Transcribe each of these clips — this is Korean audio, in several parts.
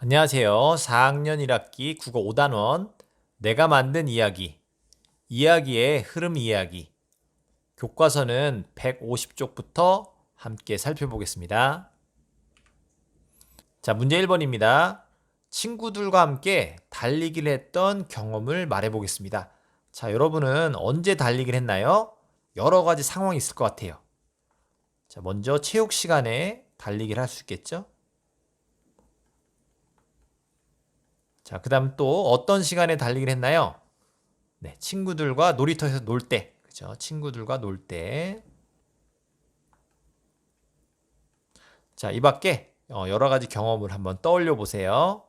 안녕하세요. 4학년 1학기 국어 5단원 내가 만든 이야기 이야기의 흐름 이야기 교과서는 150쪽부터 함께 살펴보겠습니다. 자, 문제 1번입니다. 친구들과 함께 달리기를 했던 경험을 말해 보겠습니다. 자, 여러분은 언제 달리기를 했나요? 여러 가지 상황이 있을 것 같아요. 자, 먼저 체육 시간에 달리기를 할 수 있겠죠? 자, 그 다음 또 어떤 시간에 달리기를 했나요? 네, 친구들과 놀이터에서 놀 때. 그죠? 친구들과 놀 때. 자, 이 밖에 어, 여러 가지 경험을 한번 떠올려 보세요.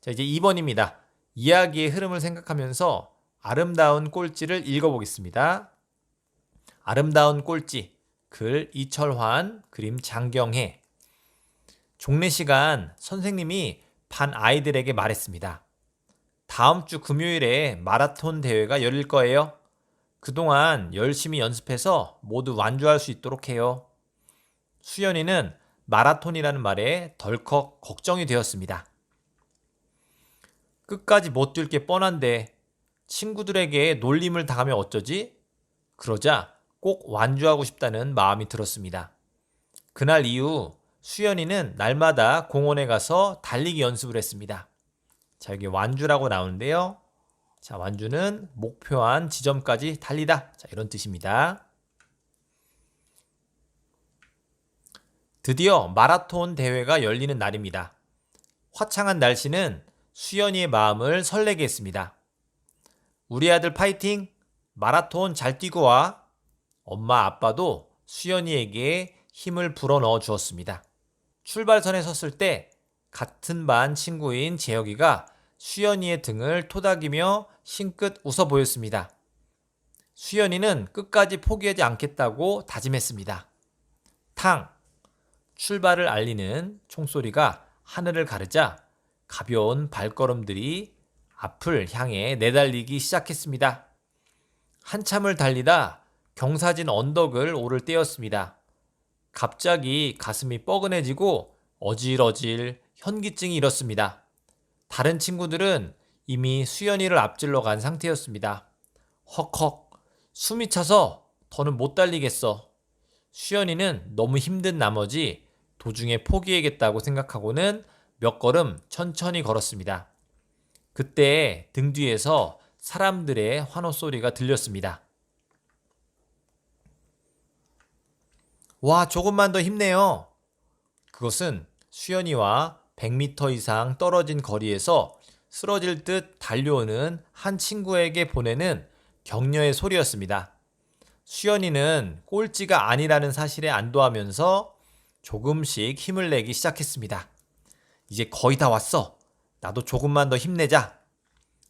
자, 이제 2번입니다. 이야기의 흐름을 생각하면서 아름다운 꼴찌를 읽어보겠습니다. 아름다운 꼴찌. 글 이철환, 그림 장경혜. 종례 시간 선생님이 반 아이들에게 말했습니다. 다음 주 금요일에 마라톤 대회가 열릴 거예요. 그동안 열심히 연습해서 모두 완주할 수 있도록 해요. 수연이는 마라톤이라는 말에 덜컥 걱정이 되었습니다. 끝까지 못 뛸 게 뻔한데 친구들에게 놀림을 당하면 어쩌지? 그러자 꼭 완주하고 싶다는 마음이 들었습니다. 그날 이후 수연이는 날마다 공원에 가서 달리기 연습을 했습니다. 자, 여기 완주라고 나오는데요. 자, 완주는 목표한 지점까지 달리다. 자, 이런 뜻입니다. 드디어 마라톤 대회가 열리는 날입니다. 화창한 날씨는 수연이의 마음을 설레게 했습니다. 우리 아들 파이팅! 마라톤 잘 뛰고 와! 엄마 아빠도 수연이에게 힘을 불어넣어 주었습니다. 출발선에 섰을 때 같은 반 친구인 재혁이가 수연이의 등을 토닥이며 싱긋 웃어 보였습니다. 수연이는 끝까지 포기하지 않겠다고 다짐했습니다. 탕! 출발을 알리는 총소리가 하늘을 가르자 가벼운 발걸음들이 앞을 향해 내달리기 시작했습니다. 한참을 달리다 경사진 언덕을 오를 때였습니다. 갑자기 가슴이 뻐근해지고 어질어질 현기증이 일었습니다. 다른 친구들은 이미 수연이를 앞질러 간 상태였습니다. 헉헉, 숨이 차서 더는 못 달리겠어. 수연이는 너무 힘든 나머지 도중에 포기해야겠다고 생각하고는 몇 걸음 천천히 걸었습니다. 그때 등 뒤에서 사람들의 환호 소리가 들렸습니다. 와, 조금만 더 힘내요. 그것은 수연이와 100m 이상 떨어진 거리에서 쓰러질 듯 달려오는 한 친구에게 보내는 격려의 소리였습니다. 수연이는 꼴찌가 아니라는 사실에 안도하면서 조금씩 힘을 내기 시작했습니다. 이제 거의 다 왔어. 나도 조금만 더 힘내자.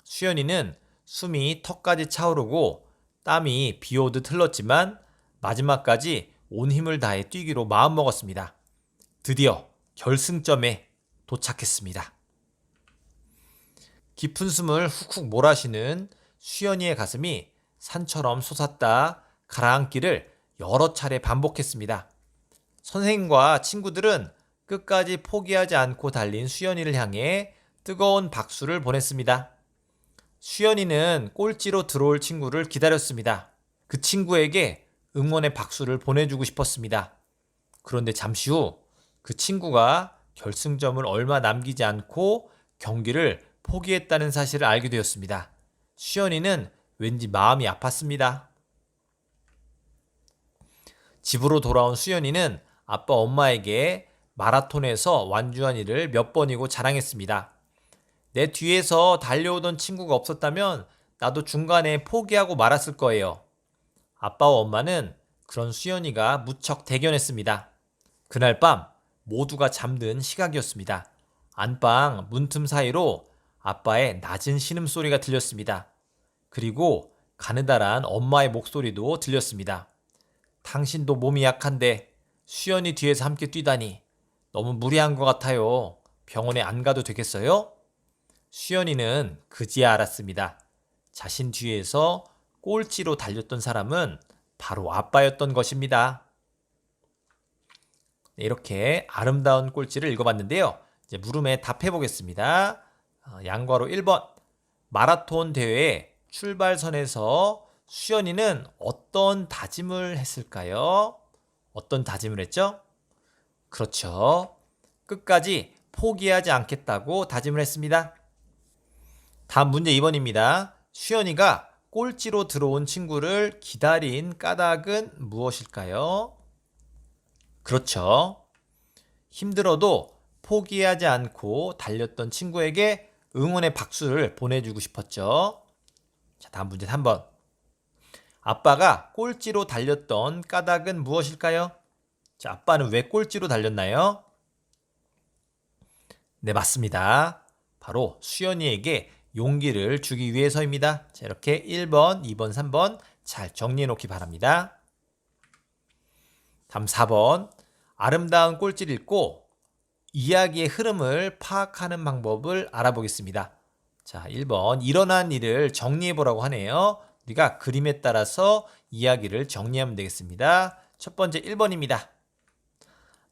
수연이는 숨이 턱까지 차오르고 땀이 비 오듯 흘렀지만 마지막까지 온 힘을 다해 뛰기로 마음먹었습니다. 드디어 결승점에 도착했습니다. 깊은 숨을 훅훅 몰아쉬는 수연이의 가슴이 산처럼 솟았다 가라앉기를 여러 차례 반복했습니다. 선생님과 친구들은 끝까지 포기하지 않고 달린 수연이를 향해 뜨거운 박수를 보냈습니다. 수연이는 꼴찌로 들어올 친구를 기다렸습니다. 그 친구에게 응원의 박수를 보내주고 싶었습니다. 그런데 잠시 후 그 친구가 결승점을 얼마 남기지 않고 경기를 포기했다는 사실을 알게 되었습니다. 수연이는 왠지 마음이 아팠습니다. 집으로 돌아온 수연이는 아빠 엄마에게 마라톤에서 완주한 일을 몇 번이고 자랑했습니다. 내 뒤에서 달려오던 친구가 없었다면 나도 중간에 포기하고 말았을 거예요. 아빠와 엄마는 그런 수연이가 무척 대견했습니다. 그날 밤 모두가 잠든 시각이었습니다. 안방 문틈 사이로 아빠의 낮은 신음소리가 들렸습니다. 그리고 가느다란 엄마의 목소리도 들렸습니다. 당신도 몸이 약한데 수연이 뒤에서 함께 뛰다니 너무 무리한 것 같아요. 병원에 안 가도 되겠어요? 수연이는 그지야 알았습니다. 자신 뒤에서 꼴찌로 달렸던 사람은 바로 아빠였던 것입니다. 네, 이렇게 아름다운 꼴찌를 읽어봤는데요. 이제 물음에 답해 보겠습니다. 어, 양과로 1번. 마라톤 대회 출발선에서 수연이는 어떤 다짐을 했을까요? 어떤 다짐을 했죠? 그렇죠. 끝까지 포기하지 않겠다고 다짐을 했습니다. 다음 문제 2번입니다. 수연이가 꼴찌로 들어온 친구를 기다린 까닭은 무엇일까요? 그렇죠. 힘들어도 포기하지 않고 달렸던 친구에게 응원의 박수를 보내주고 싶었죠. 자, 다음 문제 3번. 아빠가 꼴찌로 달렸던 까닭은 무엇일까요? 자, 아빠는 왜 꼴찌로 달렸나요? 네, 맞습니다. 바로 수연이에게 용기를 주기 위해서입니다. 자, 이렇게 1번, 2번, 3번 잘 정리해 놓기 바랍니다. 다음 4번. 아름다운 꼴찌를 읽고 이야기의 흐름을 파악하는 방법을 알아보겠습니다. 자, 1번. 일어난 일을 정리해 보라고 하네요. 우리가 그림에 따라서 이야기를 정리하면 되겠습니다. 첫 번째 1번입니다.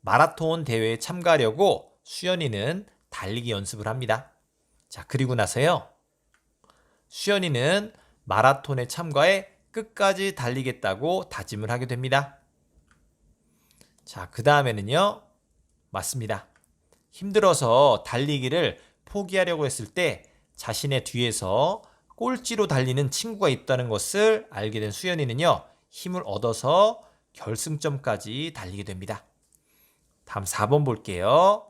마라톤 대회에 참가하려고 수연이는 달리기 연습을 합니다. 자, 그리고 나서요. 수연이는 마라톤에 참가해 끝까지 달리겠다고 다짐을 하게 됩니다. 자, 그 다음에는요. 맞습니다. 힘들어서 달리기를 포기하려고 했을 때 자신의 뒤에서 꼴찌로 달리는 친구가 있다는 것을 알게 된 수연이는요. 힘을 얻어서 결승점까지 달리게 됩니다. 다음 4번 볼게요.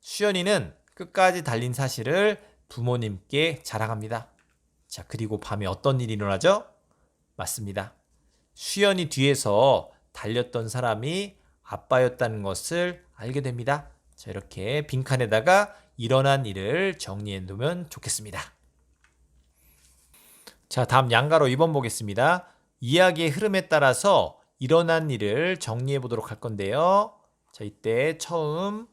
수연이는 끝까지 달린 사실을 부모님께 자랑합니다. 자, 그리고 밤에 어떤 일이 일어나죠? 맞습니다. 수연이 뒤에서 달렸던 사람이 아빠였다는 것을 알게 됩니다. 자, 이렇게 빈칸에다가 일어난 일을 정리해 두면 좋겠습니다. 자, 다음 양가로 2번 보겠습니다. 이야기의 흐름에 따라서 일어난 일을 정리해 보도록 할 건데요. 자, 이때 처음,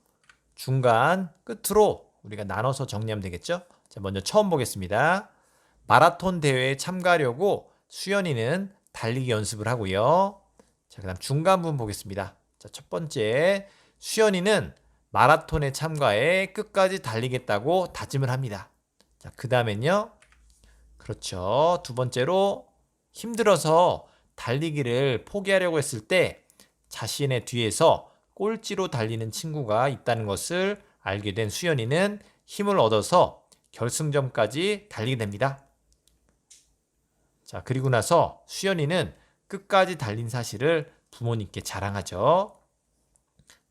중간, 끝으로 우리가 나눠서 정리하면 되겠죠? 자, 먼저 처음 보겠습니다. 마라톤 대회에 참가하려고 수연이는 달리기 연습을 하고요. 자, 그다음 중간 부분 보겠습니다. 자, 첫 번째 수연이는 마라톤에 참가해 끝까지 달리겠다고 다짐을 합니다. 자, 그다음엔요. 그렇죠. 두 번째로 힘들어서 달리기를 포기하려고 했을 때 자신의 뒤에서 꼴찌로 달리는 친구가 있다는 것을 알게 된 수연이는 힘을 얻어서 결승점까지 달리게 됩니다. 자, 그리고 나서 수연이는 끝까지 달린 사실을 부모님께 자랑하죠.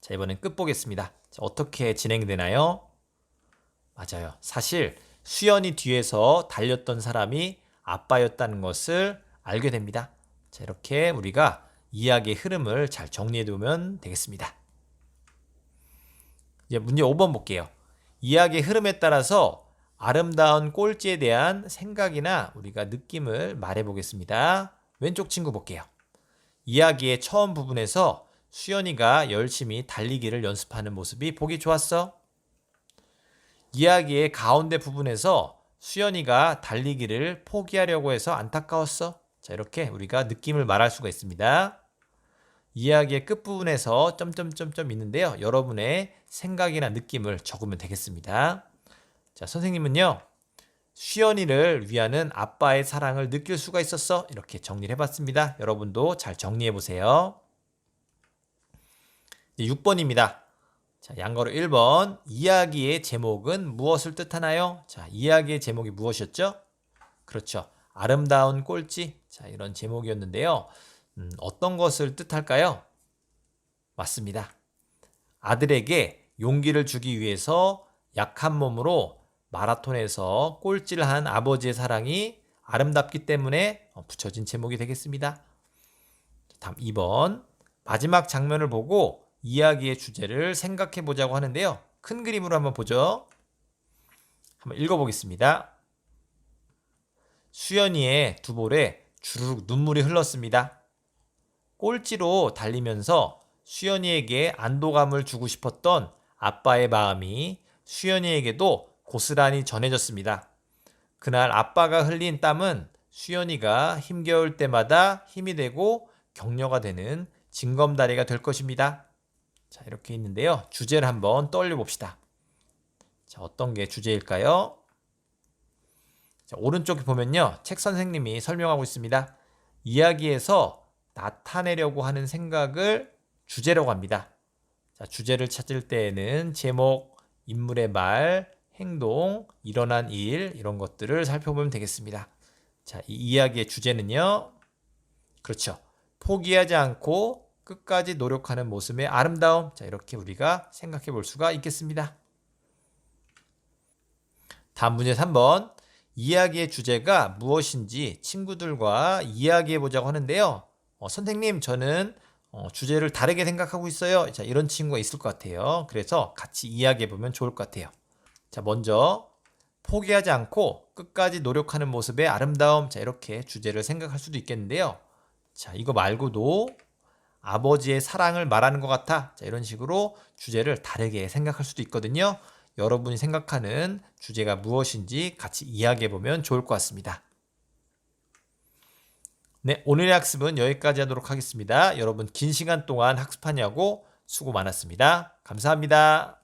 자, 이번엔 끝 보겠습니다. 자, 어떻게 진행되나요? 맞아요. 사실 수연이 뒤에서 달렸던 사람이 아빠였다는 것을 알게 됩니다. 자, 이렇게 우리가 이야기의 흐름을 잘 정리해 두면 되겠습니다. 이제 문제 5번 볼게요. 이야기의 흐름에 따라서 아름다운 꼴찌에 대한 생각이나 우리가 느낌을 말해 보겠습니다. 왼쪽 친구 볼게요. 이야기의 처음 부분에서 수연이가 열심히 달리기를 연습하는 모습이 보기 좋았어. 이야기의 가운데 부분에서 수연이가 달리기를 포기하려고 해서 안타까웠어. 자, 이렇게 우리가 느낌을 말할 수가 있습니다. 이야기의 끝부분에서 점점점점 있는데요. 여러분의 생각이나 느낌을 적으면 되겠습니다. 자, 선생님은요. 수연이를 위하는 아빠의 사랑을 느낄 수가 있었어. 이렇게 정리를 해봤습니다. 여러분도 잘 정리해 보세요. 6번입니다. 자, 양거로 1번. 이야기의 제목은 무엇을 뜻하나요? 자, 이야기의 제목이 무엇이었죠? 그렇죠. 아름다운 꼴찌. 자, 이런 제목이었는데요. 음, 어떤 것을 뜻할까요? 맞습니다. 아들에게 용기를 주기 위해서 약한 몸으로 마라톤에서 꼴찌를 한 아버지의 사랑이 아름답기 때문에 어, 붙여진 제목이 되겠습니다. 다음 2번. 마지막 장면을 보고 이야기의 주제를 생각해 보자고 하는데요. 큰 그림으로 한번 보죠. 한번 읽어보겠습니다. 수연이의 두 볼에 주르륵 눈물이 흘렀습니다. 꼴찌로 달리면서 수연이에게 안도감을 주고 싶었던 아빠의 마음이 수연이에게도 고스란히 전해졌습니다. 그날 아빠가 흘린 땀은 수연이가 힘겨울 때마다 힘이 되고 격려가 되는 징검다리가 될 것입니다. 자, 이렇게 있는데요. 주제를 한번 떠올려 봅시다. 자, 어떤 게 주제일까요? 자, 오른쪽에 보면요. 책 선생님이 설명하고 있습니다. 이야기에서 나타내려고 하는 생각을 주제라고 합니다. 자, 주제를 찾을 때에는 제목, 인물의 말, 행동, 일어난 일, 이런 것들을 살펴보면 되겠습니다. 자, 이 이야기의 주제는요. 그렇죠. 포기하지 않고 끝까지 노력하는 모습의 아름다움. 자, 이렇게 우리가 생각해 볼 수가 있겠습니다. 다음 문제 3번. 이야기의 주제가 무엇인지 친구들과 이야기해 보자고 하는데요. 어, 선생님, 저는 어, 주제를 다르게 생각하고 있어요. 자, 이런 친구가 있을 것 같아요. 그래서 같이 이야기해 보면 좋을 것 같아요. 자, 먼저 포기하지 않고 끝까지 노력하는 모습의 아름다움. 자, 이렇게 주제를 생각할 수도 있겠는데요. 자, 이거 말고도 아버지의 사랑을 말하는 것 같아. 자, 이런 식으로 주제를 다르게 생각할 수도 있거든요. 여러분이 생각하는 주제가 무엇인지 같이 이야기해 보면 좋을 것 같습니다. 네, 오늘의 학습은 여기까지 하도록 하겠습니다. 여러분 긴 시간 동안 학습하냐고 수고 많았습니다. 감사합니다.